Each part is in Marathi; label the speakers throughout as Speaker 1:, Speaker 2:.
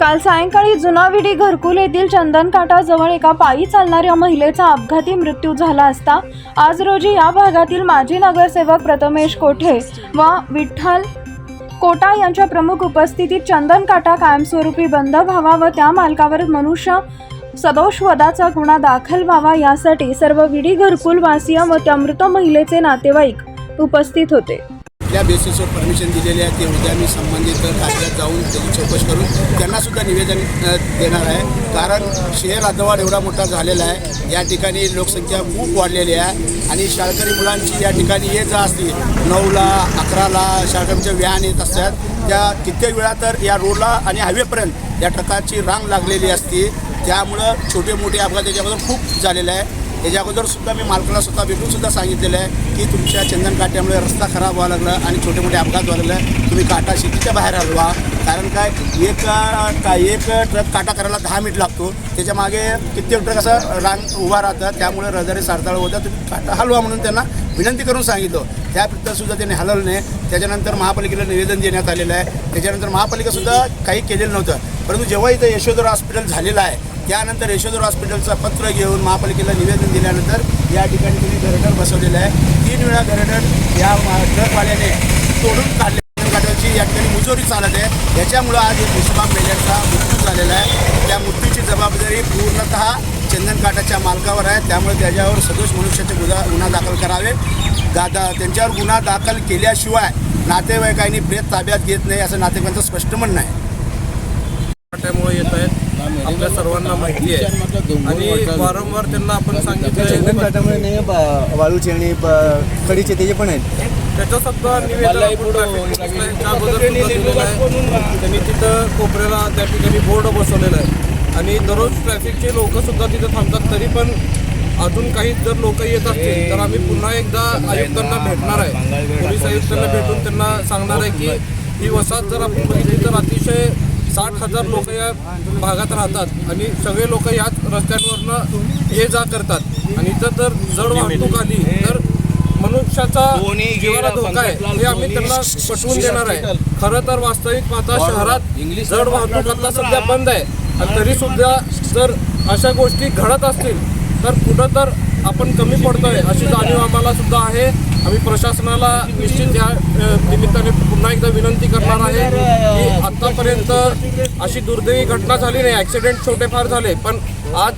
Speaker 1: काल सायंकाळी जुनाविडी घरकुल येथील चंदनकाटाजवळ एका पायी चालणाऱ्या महिलेचा अपघाती मृत्यू झाला असता आज रोजी या भागातील माजी नगरसेवक प्रथमेश कोठे व विठ्ठल कोटा यांच्या प्रमुख उपस्थितीत चंदनकाटा कायमस्वरूपी बंद व्हावा व त्या मालकावर मनुष्य सदोष वदाचा गुन्हा दाखल व्हावा यासाठी सर्व विडी घरकुलवासीय व त्या मृत महिलेचे नातेवाईक उपस्थित होते.
Speaker 2: कुठल्या बेसिसवर परमिशन दिलेली आहे ते उद्या मी संबंधित कार्यालयात जाऊन त्याची चौकशी करून त्यांनासुद्धा निवेदन देणार आहे. कारण शहर अधवाड एवढा मोठा झालेला आहे. या ठिकाणी लोकसंख्या खूप वाढलेली आहे आणि शाळकरी मुलांची या ठिकाणी ये जा असते नऊला अकराला शाळकरीच्या व्यान येत असतात त्या कित्येक वेळा तर या रोडला आणि हायवेपर्यंत या ट्रकाची रांग लागलेली असते. त्यामुळं छोटे मोठे अपघात त्याच्याबद्दल खूप झालेले आहे. याच्या अगोदर सुद्धा मी मालकाला स्वतः भेटून सुद्धा सांगितलेलं आहे की तुमच्या चंदन काट्यामुळे रस्ता खराब व्हायला लागला आणि छोटे मोठे अपघात व्हायला लागले. तुम्ही काटा शेतीच्या बाहेर हलवा. कारण काय? एक का एक ट्रक काटा करायला दहा मिनिट लागतो. त्याच्यामागे कित्येक ट्रक असं रांग उभा राहतात. त्यामुळे रहदारी सारताळ होतं. तुम्ही काटा हलवा म्हणून त्यांना विनंती करून सांगितलं. त्यानंतर त्यांनी हलवलं नाही. त्याच्यानंतर महापालिकेला निवेदन देण्यात आलेलं आहे. त्याच्यानंतर महापालिकासुद्धा काही केलेलं नव्हतं. परंतु जेव्हा इथं यशोधर हॉस्पिटल झालेलं आहे त्यानंतर यशोधर हॉस्पिटलचं पत्र घेऊन महापालिकेला निवेदन दिल्यानंतर या ठिकाणी त्यांनी गरडर बसवलेलं आहे. तीन वेळा गरडर या मा- ट्रकवाल्याने तोडून काढले. काढण्याची या ठिकाणी मुजोरी चालत आहे. याच्यामुळं आज एक विश्वाम मृत्यू झालेला आहे. त्या मृत्यूची जबाबदारी पूर्णतः चंदनकाठाच्या मालकावर आहे. त्यामुळे त्याच्यावर सदोष मनुष्याचे गुन्हा गुन्हा दाखल करावे. दादा त्यांच्यावर गुन्हा दाखल केल्याशिवाय नातेवाईकांनी प्रेत ताब्यात घेत नाही असं नातेवाईकांचं स्पष्ट म्हणणं आहे.
Speaker 3: त्यामुळे येत आहेत. आपल्या सर्वांना माहिती आहे. आणि वारंवार त्यांना आपण सांगितलं
Speaker 4: वाळूचे आणि कडीचे त्याचे पण आहेत.
Speaker 3: त्याचं सुद्धा निवेदन त्यांनी तिथं कोपऱ्याला त्या ठिकाणी बोर्ड बसवलेला आहे. आणि दररोज ट्रॅफिकचे लोक सुद्धा तिथं थांबतात. तरी पण अजून काही जर लोक येत असतील तर आम्ही पुन्हा एकदा आयुक्तांना भेटणार आहे. पोलीस आयुक्तांना भेटून त्यांना सांगणार आहे की ही वसाहत जर आपण बघितली तर अतिशय साठ हजार लोक या भागात राहतात आणि सगळे लोक याच रस्त्यांवरनं ये जा करतात. आणि इथं जर जड वाहतूक आली तर मनुष्याचा जीवाला धोका आहे हे आम्ही त्यांना पटवून देणार आहे. खरं तर वास्तविक पाहता शहरात जड वाहतूक आता सध्या बंद आहे. आणि तरी सुद्धा जर अशा गोष्टी घडत असतील तर कुठं तर आपण कमी पडतोय अशी जाणीव आम्हाला सुद्धा आहे. आम्ही प्रशासनाला निश्चित या निमित्ताने पुन्हा एकदा विनंती करणार आहे. आतापर्यंत अशी दुर्दैवी घटना झाली नाही. ॲक्सिडेंट छोटे फार झाले. पण आज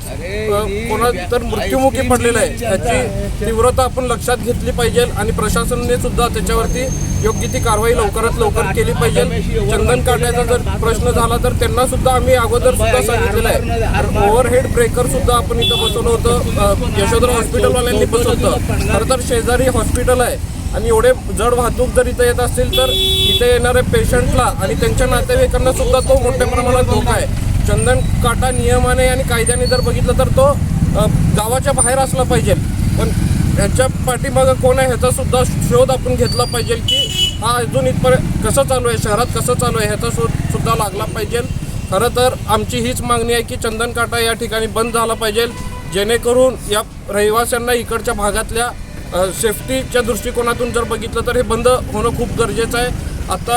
Speaker 3: कोणा तर मृत्युमुखी पडलेलं आहे. त्याची तीव्रता आपण लक्षात घेतली पाहिजे आणि प्रशासनाने सुद्धा त्याच्यावरती योग्य ती कारवाई लवकरात लवकर केली पाहिजे. चंदन काढण्याचा जर प्रश्न झाला तर त्यांना सुद्धा आम्ही अगोदर सुद्धा सांगितलेलं आहे. ओव्हरहेड ब्रेकर सुद्धा आपण इथं बसवलं होतं. यशोधर यशोधरा हॉस्पिटलवाल्यांनी बसवलं खरं तर शेजारी हॉस्पिटल आहे. आणि एवढे जड वाहतूक जर इथं येत असतील तर इथे येणाऱ्या पेशंटला आणि त्यांच्या नातेवाईकांना सुद्धा तो मोठ्या प्रमाणात धोका आहे. चंदन काटा नियमाने आणि कायद्याने जर बघितलं तर तो गावाच्या बाहेर असला पाहिजे. पण ह्याच्या पाठीमागं कोण आहे ह्याचा सुद्धा शोध आपण घेतला पाहिजे की हा अजून इथपर्यंत कसं चालू आहे शहरात कसं चालू आहे ह्याचा शोध सुद्धा लागला पाहिजे. खरं तर आमची हीच मागणी आहे की चंदन काटा या ठिकाणी बंद झाला पाहिजे. जेणेकरून या रहिवाशांना इकडच्या भागातल्या सेफ्टीच्या दृष्टिकोनातून जर बघितलं तर हे बंद होणं खूप गरजेचं आहे. आता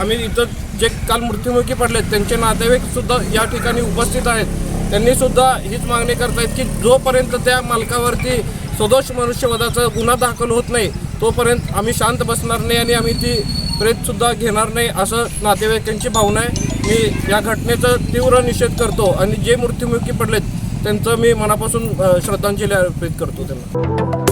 Speaker 3: आम्ही इथं जे काल मृत्युमुखी पडलेत त्यांचे नातेवाईकसुद्धा या ठिकाणी उपस्थित आहेत. त्यांनी सुद्धा हीच मागणी करतायत की जोपर्यंत त्या मालकावरती सदोष मनुष्यवधाचा गुन्हा दाखल होत नाही तोपर्यंत आम्ही शांत बसणार नाही आणि आम्ही ती प्रेतसुद्धा घेणार नाही असं नातेवाईकांची भावना आहे. मी या घटनेचा तीव्र निषेध करतो आणि जे मृत्युमुखी पडलेत त्यांचं मी मनापासून श्रद्धांजली अर्पित करतो त्यांना.